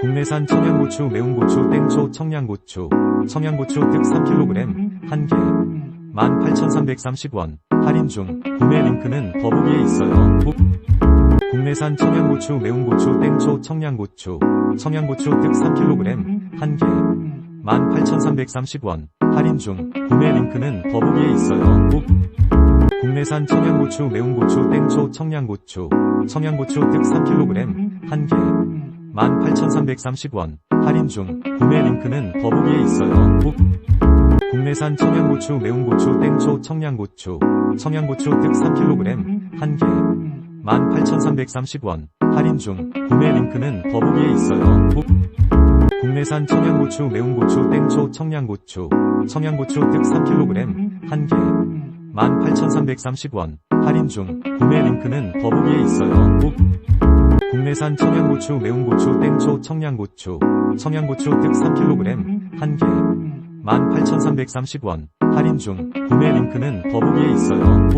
국내산 청양고추 매운고추 땡초 청양고추. 청양고추 특 3kg 1개. 18,330원. 할인 중. 구매 링크는 더보기에 있어요. 국- 국내산 청양고추 매운고추 땡초 청양고추. 청양고추 특 3kg 1개. 18,330원. 할인 중. 구매 링크는 더보기에 있어요. 국- 국내산 청양고추 매운고추 땡초 청양고추. 청양고추 특 3kg 1개 18,330원. 할인 중 구매 링크는 더보기에 있어요. 국- 국내산 청양고추 매운고추 땡초 청양고추. 청양고추 특 3kg 1개. 18,330원. 할인 중 구매 링크는 더보기에 있어요. 국- 국내산 청양고추 매운고추 땡초 청양고추. 청양고추 특 3kg 1개. 18,330원. 할인 중 구매 링크는 더보기에 있어요. 국- 국내산 청양고추 매운고추 땡초 청양고추. 청양고추 특 3kg 1개. 18,330원. 할인 중. 구매 링크는 더보기에 있어요